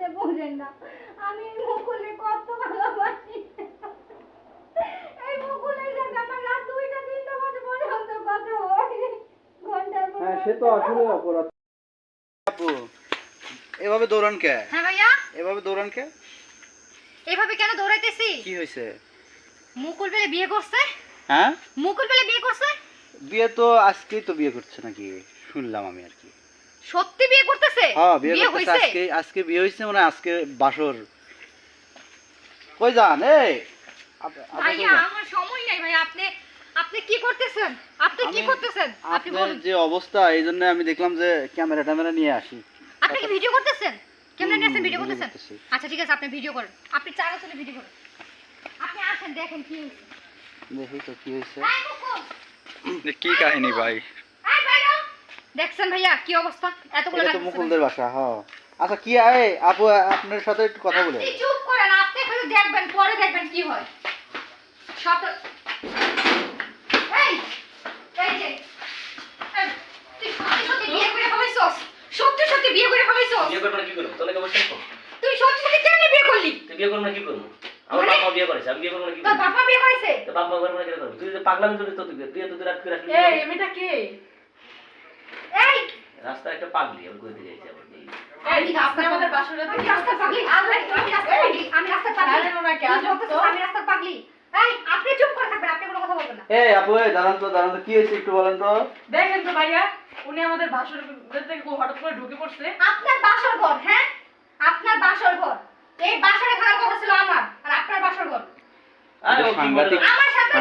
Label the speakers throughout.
Speaker 1: আপনি বোঝেন না। আমি এই মুকুলে কত ভালোবাসি। এই মুকুলের সাথে আমার রাত দুইটা তিনটা বাজে পর্যন্ত কথা হয়। ঘণ্টার পর
Speaker 2: হ্যাঁ সে তো আসলে অপরাধ। আপু এভাবে দৌড়ান কে?
Speaker 1: হ্যাঁ ভাইয়া।
Speaker 2: এভাবে দৌড়ান কে?
Speaker 1: এভাবে কেন দৌড়াইতেছি?
Speaker 2: কি হয়েছে
Speaker 1: মুকুল বেলে বিয়ে করছে?
Speaker 2: হ্যাঁ?
Speaker 1: মুকুল বেলে বিয়ে করছে?
Speaker 2: বিয়ে তো আজকেই তো বিয়ে করছে নাকি? শুনলাম আমি আর কি।
Speaker 1: সত্যি বিয়ে করতেছে?
Speaker 2: হ্যাঁ বিয়ে করতেছে আজকে আজকে বিয়ে হয়েছে মানে আজকে বাসর। কই যান এই।
Speaker 1: ভাইয়া আমার সময় নাই ভাই আপনি আপনি কি করতেছেন? আপনি কি
Speaker 2: আমি-
Speaker 1: করতেছেন? আপনি বলুন।
Speaker 2: যে অবস্থা এই জন্য আমি দেখলাম যে ক্যামেরা ট্যামেরা নিয়ে আসি।
Speaker 1: আপনি কি ভিডিও করতেছেন?
Speaker 2: হুম,
Speaker 1: নিয়ে
Speaker 2: হুম,
Speaker 1: ভিডিও করতেছেন আচ্ছা ঠিক আছে আপনি ভিডিও করেন। আপনি চার আসলে ভিডিও করেন। আপনি আসেন দেখেন কি হয়েছে
Speaker 2: দেখি তো কি হয়েছে
Speaker 3: কি কাহিনী ভাই।
Speaker 1: দেখছেন ভাইয়া কি অবস্থা? এতগুলো
Speaker 2: এটা তো মুকুলদের বাসা হ্যাঁ। আচ্ছা কি আয় আপু আপনার সাথে একটু কথা বলে
Speaker 1: আপনি চুপ করেন আপনি খালি দেখবেন পরে দেখবেন কি হয়। সব এই এই যে তুই সত্যি সত্যি বিয়ে করে ফেলাইছস? সত্যি সত্যি বিয়ে করে ফেলাইছস?
Speaker 4: বিয়ে করব না কি করব? থাকব
Speaker 1: তুই সত্যি সত্যি কেন বিয়ে করলি?
Speaker 4: তুই বিয়ে করব না কি করব? আমার
Speaker 1: মানে?
Speaker 4: মা বিয়ে করেছে আমি বিয়ে করব না কি
Speaker 1: তোর বাবা বিয়ে করেছে?
Speaker 4: তো বাপ মা করব না কেন করব? তুই যদি পাগলামি করিস তো তুই তুই তো রাত করে আসলি
Speaker 5: এই মেয়েটা কে?
Speaker 4: একটা পাগলি আমি কইতে যাইছি আবার
Speaker 2: কি? হয়েছে একটু বলেন তো?
Speaker 5: দেখেন তো ভাইয়া উনি আমাদের থেকে হঠাৎ করে ঢুকে পড়ছে।
Speaker 1: আপনার বাসর ঘর হ্যাঁ? আপনার বাসর ঘর। এই বাসরে থাকার কথা ছিল আমার আর আপনার বাসর ঘর। আমার সাথে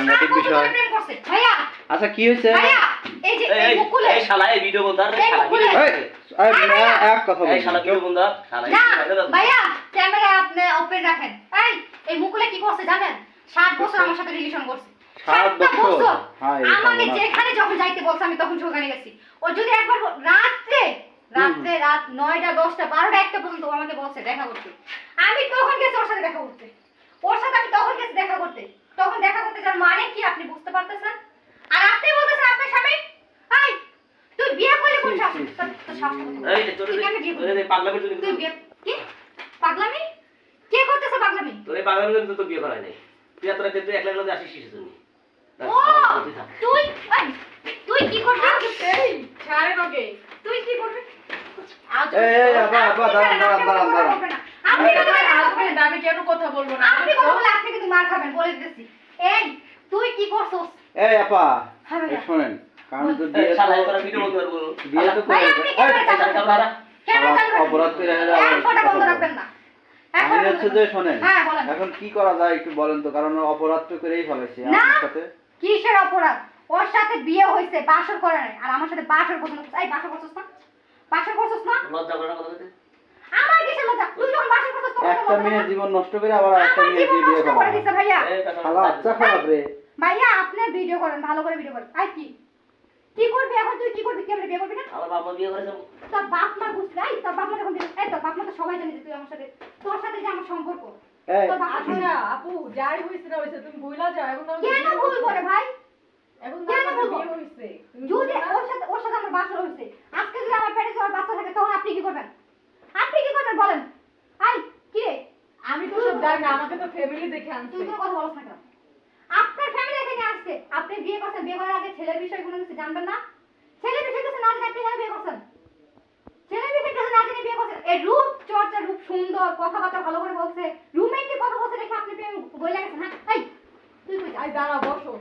Speaker 1: প্রেম করছে। ভাইয়া!
Speaker 2: আচ্ছা কি হয়েছে?
Speaker 1: ভাইয়া! এই যে
Speaker 4: এই,
Speaker 1: এই
Speaker 4: এই, শালা এই ভিডিও বন্ধ আর শালা
Speaker 2: এই, এই, এক কথা
Speaker 4: এই শালা ভিডিও বন্ধ শালা এই
Speaker 1: না
Speaker 4: শালা দাও।
Speaker 1: ভাইয়া ক্যামেরা আপনি ওপেন রাখেন। এই এই মুকুলে কি করছে জানেন? সাত বছর আমার সাথে রিলেশন করছে।
Speaker 2: সাত
Speaker 1: সাতটা
Speaker 2: বছর? হায় রে
Speaker 1: আমাকে যেখানে যখন যাইতে বলছে আমি তখন সেখানে গেছি। ও যদি একবার রাত্রে রাত্রে রাত নয়টা দশটা বারোটা একটা পর্যন্ত আমাকে বলছে দেখা করতে। আমি তখন গেছি ওর সাথে দেখা করতে। ওর সাথে আমি তখন গেছি দেখা করতে। তখন দেখা করতে যার মানে কি আপনি বুঝতে পারতেছেন? আর আপনি বলতেছেন আপনার স্বামী এই তুই বিয়ে করলি কোন
Speaker 2: ছি,
Speaker 1: সাহস
Speaker 2: ছি, ছি।
Speaker 1: তোর- তোর সাহস কত বড়?
Speaker 4: এই তোর
Speaker 1: তুই
Speaker 4: এই-
Speaker 1: কি? পাগলামি? কে করতেছে পাগলামি?
Speaker 4: তোর এই পাগলামির জন্য তোর বিয়ে করা নাই। তুই এত রাতে তুই একলা একলা আসিস কিসের জন্য?
Speaker 1: তুই তুই কি করছিস
Speaker 5: এই ছাড়েন ওকে
Speaker 1: তুই কি করবি?
Speaker 2: এই, এই, আপা, আপা, দাঁড়ান, দাঁড়ান, দাঁড়ান, দাঁড়ান।
Speaker 1: আপনি কথা
Speaker 5: আমি কেন কথা বলব না?
Speaker 1: আপনি কথা বলে আপনি কিন্তু মার খাবেন বলে দিতেছি। এই তুই কি করছস?
Speaker 2: এই আপা
Speaker 1: হ্যাঁ ভাইয়া।
Speaker 2: কারণ তো
Speaker 4: এই
Speaker 2: বিয়ে
Speaker 4: শালা
Speaker 2: তো-
Speaker 4: ভিডিও বন্ধ
Speaker 2: বিয়ে তো করে। অপরাধ করে আমি হচ্ছে যে শোনেন
Speaker 1: হ্যাঁ
Speaker 2: এখন কি করা যায় একটু বলেন তো কারণ অপরাধ তো করেই ফেলেছে। সাথে।
Speaker 1: কিসের অপরাধ? ওর সাথে বিয়ে হয়েছে বাসর করে নাই। আর আমার সাথে বাসর করছিস এই বাসর করছিস না? বাসর করছিস না?
Speaker 4: লজ্জা করে না কথা
Speaker 1: আমার কিসের লজ্জা? তুই যখন বাসর করছিস
Speaker 2: একটা মেয়ের জীবন নষ্ট করে আবার একটা মেয়ে
Speaker 1: জীবন
Speaker 2: বিয়ে করা
Speaker 1: ভাইয়া।
Speaker 4: এই
Speaker 2: আচ্ছা খারাপ রে।
Speaker 1: ভাইয়া আপনি ভিডিও করেন ভালো করে ভিডিও করেন। আর কি? কি করবি এখন তুই? কি করবি? কেমনে বিয়ে করবি না?
Speaker 4: আমার বাবা বিয়ে করেছে।
Speaker 1: তোর বাপ মা বুঝতে এই তোর বাপ মা যখন বিয়ে- এই তোর বাপ মা তো সবাই জানে যে তুই আমার সাথে তোর সাথে যে আমার সম্পর্ক। তোর বাপ
Speaker 5: আচ্ছা আপু যাই হয়েছে না হয়েছে তুমি ভুলা যাও এখন
Speaker 1: কেন ভুল করে ভাই?
Speaker 5: এখন
Speaker 1: কেন
Speaker 5: হয়েছে
Speaker 1: যদি ওর সাথে ওর সাথে আমার বাসর হয়েছে আজকে যদি আমার পেটে তোমার বাচ্চা থাকে তখন আপনি কি করবেন? আপনি কি করবেন বলেন? আই কি রে?
Speaker 5: আমি তো সব জানি আমাকে তো ফ্যামিলি দেখে আনছে।
Speaker 1: তুই তো কথা বলছ না কেন আপনার ফ্যামিলি এখানে আসছে আপনি বিয়ে করছেন বিয়ে করার আগে ছেলের বিষয় কোনো কিছু জানবেন না? ছেলের বিষয় কিছু না জেনে আপনি কেন বিয়ে করছেন? ছেলের বিষয় কিছু না জেনে বিয়ে করছেন? এই রূপ চর্চা রূপ সুন্দর কথাবার্তা ভালো করে বলছে রুমেন্টিক কথা বলছে দেখে আপনি প্রেম বইলা গেছেন হ্যাঁ? এই তুই কই
Speaker 5: আই দাঁড়া বসো।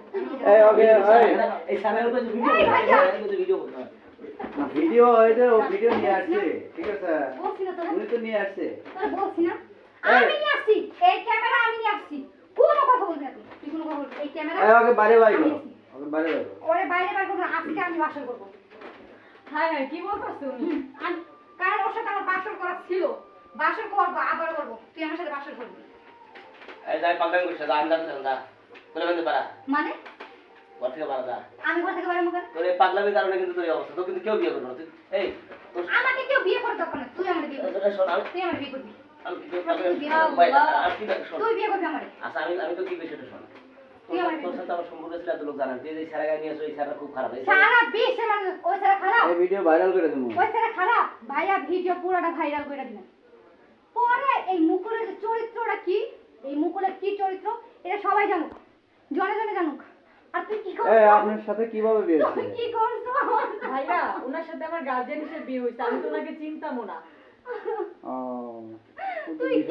Speaker 2: এই ওকে এই
Speaker 4: এই সামনের উপরে ভিডিও ভিডিও
Speaker 2: ভিডিও ও ভিডিও নিয়ে আসছে ঠিক আছে?
Speaker 1: বলছি না তোরা।
Speaker 2: উনি তো নিয়ে আসছে।
Speaker 1: বলছি না।
Speaker 2: এই।
Speaker 1: আমি নিয়ে আসছি। এই ক্যামেরা আমি নিয়ে আসছি কোনো কথা বলবি না তুই তুই কোনো কথা বলবি না। এই ক্যামেরা
Speaker 2: এই বাইরে বাইরে করো।
Speaker 1: আসছি।
Speaker 2: বাইরে বাইরে
Speaker 1: ওরে বাইরে বাইরে করব আজকে আমি বাসর করব।
Speaker 5: হ্যাঁ হ্যাঁ কি বলতেছে উনি
Speaker 1: কারণ ওর সাথে আমার বাসর করা ছিল। বাসর করব আবার করব। তুই আমার সাথে বাসর করবি।
Speaker 4: এই যাই পাগলামি করছিস যা আমি যাচ্ছি না তোরে বেঁধে পারা
Speaker 1: মানে?
Speaker 4: ঘর থেকে পারা যা।
Speaker 1: আমি ঘর থেকে বাইরে মুখে
Speaker 4: তোর এই পাগলামির কারণে কিন্তু তোর অবস্থা। তো কিন্তু কেউ বিয়ে করবে না। তুই এই
Speaker 1: আমাকে কেউ বিয়ে করে দরকার নেই তুই আমার বিয়ে করবি।
Speaker 4: আমি
Speaker 1: তুই আমার বিয়ে করবি।
Speaker 4: আমি
Speaker 1: বিয়ে করব। বিয়ে আমার।
Speaker 4: আচ্ছা আমি আমি তো কি বিষয়টা শোন? তোর সাথে- আমার সম্পর্ক ছিল এত লোক জানেন। তুই যে সারা গায়ে নিয়ে আসো এই সারা খুব খারাপ।
Speaker 1: সারা বিশ্বে মানুষ ওই সারা খারাপ?
Speaker 2: এই ভিডিও ভাইরাল করে দেবো।
Speaker 1: ওই সারা খারাপ? ভাইয়া ভিডিও পুরোটা ভাইরাল করে দিবেন পরে এই মুকুলের চরিত্রটা কি? এই মুকুলের কি চরিত্র? এটা সবাই জানুক। জনে জনে জানুক। আর তুই কি করছিস
Speaker 2: আপনার সাথে কীভাবে বিয়ে হয়েছে?
Speaker 1: কি করছিস
Speaker 5: ভাইয়া ওনার সাথে আমার গার্জিয়ান হিসেবে বিয়ে হয়েছে। আমি তো ওনাকে চিনতামও না।
Speaker 2: ও
Speaker 1: তুই।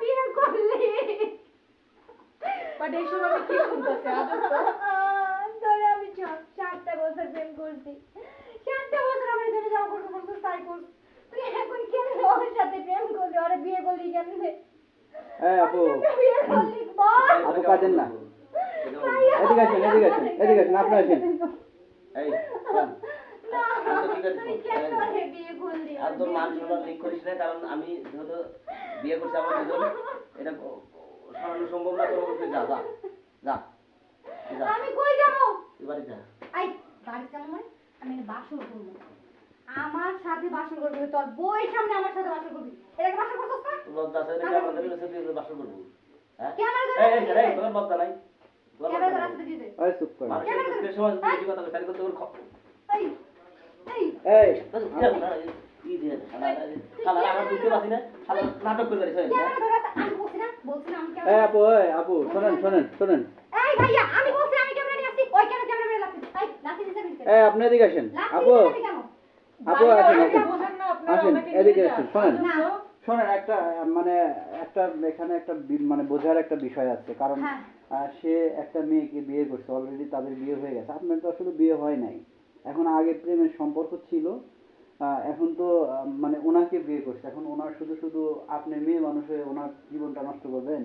Speaker 1: বিয়ে করলি?
Speaker 5: বাট এইসব আমি কি শুনতেছি?
Speaker 1: ধরে আমি সাতটা বছর প্রেম করছি। সাতটা বছর আমার জন্য যাওয়া করতে করতে তাই কর তুই এখন কেন ওর সাথে প্রেম করলি? ওরা বিয়ে করলি কেমনে?
Speaker 2: এই আপু।
Speaker 1: বিয়ে করলি বল।
Speaker 2: আপু কাঁদেন না। এদিকে আসেন, এদিকে আসেন, এদিকে আসেন, আপনি আসেন।
Speaker 4: এই শোন,
Speaker 1: না,
Speaker 4: আমি তো ঠিক আছে,
Speaker 1: তুই কেন ওরে
Speaker 4: আর তোর মান সম্মান লিক করিস না কারণ আমি যেহেতু বিয়ে করছি আমার দুজন এটা সরানো সম্ভব না তোর তুই যা যা যা
Speaker 1: আমি কই যাব
Speaker 4: তুই বাড়ি যা
Speaker 1: আই বাড়ি কেন মানে আমি বাসর করব আমার সাথে বাসর করবি তোর বইয়ের সামনে আমার সাথে বাসর করবি এটাকে বাসর করছিস না
Speaker 4: লজ্জা আছে এটা আমাদের কাছে তুই বাসন করবি হ্যাঁ
Speaker 1: ক্যামেরা ধরে
Speaker 4: এই এই
Speaker 1: রাখতে
Speaker 4: তোর লজ্জা নাই লজ্জা
Speaker 1: ধরে
Speaker 4: নাই।
Speaker 1: রাখতে দিছে।
Speaker 2: ওই চুপ করেন
Speaker 4: মানুষের দুঃখের সময় তুই কথা তোর খ-
Speaker 1: এই, এই,
Speaker 2: এই
Speaker 4: তোর না, ই দিয়ে শালা, শালা, আমরা বুঝতে পারছি না, শালা, নাটক করে পারিস?
Speaker 1: ক্যামেরা ধরে রাখতে- আমি বলছি না, বলছি না আমি
Speaker 2: এই আপু এই আপু শোনেন শোনেন শোনেন।
Speaker 1: এই ভাইয়া, আমি বলছি আমি ক্যামেরা নিয়ে আসছি, ওই কেন ক্যামেরা মেরে লাথি- এই, লাথি দিছে দিছে।
Speaker 2: এই আপনি এদিকে আসেন। আপু আপু আসেন আসেন।
Speaker 5: বোঝান না আপনারা,
Speaker 2: আসেন,
Speaker 5: ওনাকে নিয়ে
Speaker 2: এদিকে আসেন, শোনেন। শোনেন একটা মানে একটা এখানে একটা মানে বোঝার একটা বিষয় আছে। কারণ
Speaker 1: হ্যাঁ।
Speaker 2: আহ, সে একটা মেয়েকে বিয়ে করছে অলরেডি তাদের বিয়ে হয়ে গেছে। আপনার তো আসলে বিয়ে হয় নাই। এখন আগে প্রেমের সম্পর্ক ছিল এখন তো মানে ওনাকে বিয়ে করছে। এখন ওনার শুধু শুধু আপনি মেয়ে মানুষ হয়ে ওনার জীবনটা নষ্ট করবেন?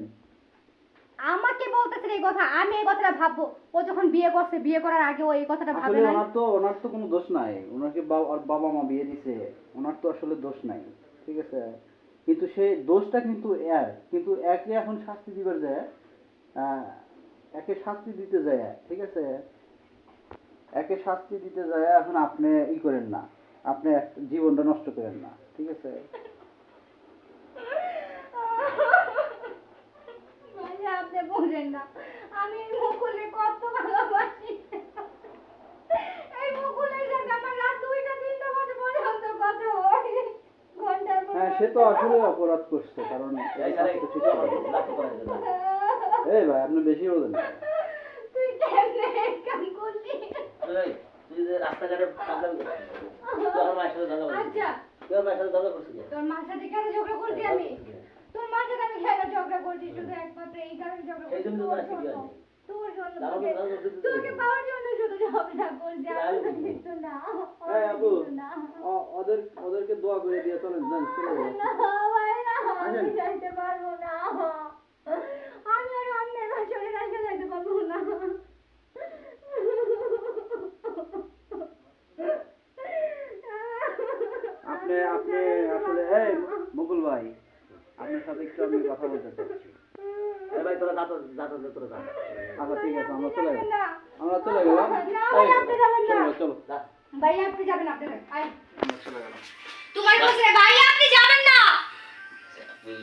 Speaker 1: আমাকে বলতেছে এই কথা আমি এই কথাটা ভাববো। ও যখন বিয়ে করছে বিয়ে করার আগে ও এই কথাটা ভাবে না
Speaker 2: ওনার তো ওনার তো কোনো দোষ নাই। ওনাকে বাবা মা বিয়ে দিছে। ওনার তো আসলে দোষ নাই। ঠিক আছে? কিন্তু সেই দোষটা কিন্তু এর। কিন্তু একে এখন শাস্তি দিবার যায় একে শাস্তি দিতে যায়। ঠিক আছে? একে শাস্তি দিতে যায় এখন আপনি ই করেন না। আপনি জীবনটা নষ্ট করেন না ঠিক আছে?
Speaker 1: আপনি বোঝেন না। আমি মুকুলে কত ভালোবাসি। এই মুকুলের সাথে আমার রাত দুইটা তিনটা বাজে পর্যন্ত কত হয়।
Speaker 2: হ্যাঁ সে তো আসলে অপরাধ করছে কারণ
Speaker 4: এই
Speaker 2: ভাই আপনি বেশি বলেন।
Speaker 1: তুই কেমনে কাম করলি?
Speaker 4: তুই রাস্তাঘাটে মায়ের সাথে
Speaker 1: আচ্ছা।
Speaker 4: তুই মায়ের সাথে ঝগড়া করছিস
Speaker 1: তোর মার সাথে কেন ঝগড়া করছি আমি? তোর মার সাথে আমি কেন ঝগড়া করছি? শুধু একমাত্র এই কারণে ঝগড়া করছি। তোর জন্য। তোর জন্য তোকে-
Speaker 4: তো তারও তো তুই-
Speaker 1: তোকে পাওয়ার জন্য শুধু ঝগড়া করছি। আর কিছু না।
Speaker 2: ওদের ওদেরকে দোয়া করে দিয়ে চলেন চলে ধর্মের সাথে আমি কথা বলতে চাচ্ছি।
Speaker 4: ভাই তোরা যাতো যাতো তোরা
Speaker 2: আচ্ছা ঠিক আছে আমরা চলে গেলাম আমরা চলে গেলাম। চলো চলো।
Speaker 1: ভাই আপনি যাবেন আপনি আই
Speaker 2: চলে গেলাম।
Speaker 1: আপনি